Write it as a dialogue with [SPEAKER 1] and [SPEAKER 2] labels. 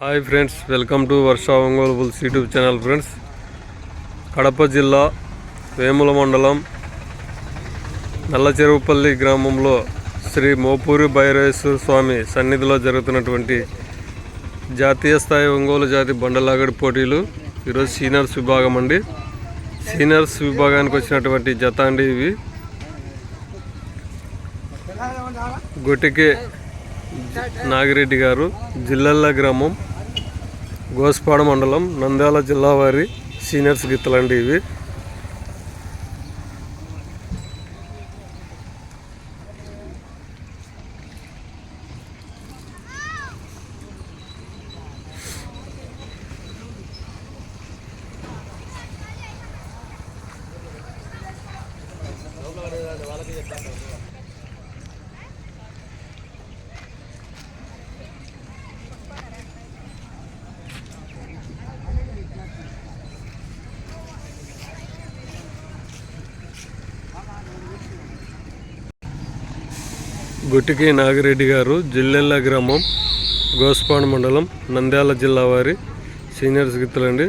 [SPEAKER 1] Hi friends welcome to Varsha Ongole bulls YouTube channel friends Kadapa జిల్లా వేముల మండలం నల్లచెరువుపల్లి గ్రామంలో శ్రీ మోపూరి భైరవేశ్వర స్వామి సన్నిధిలో జరుగుతున్నటువంటి జాతీయ స్థాయి ఒంగోలు జాతి బండలాగడి పోటీలు. ఈరోజు సీనియర్స్ విభాగం అండి. సీనియర్స్ విభాగానికి వచ్చినటువంటి జత అండి ఇవి. గొటికే నాగిరెడ్డి గారు జిల్లెల్ల గ్రామం. గోస్పాడ మండలం నంద్యాల జిల్లా వారి సీనియర్స్ గిత్తలండి ఇవి. గుట్టికి నాగిరెడ్డి గారు జిల్లెల్ల గ్రామం గోస్పాడ మండలం నంద్యాల జిల్లా వారి సీనియర్స్ గిత్తలండి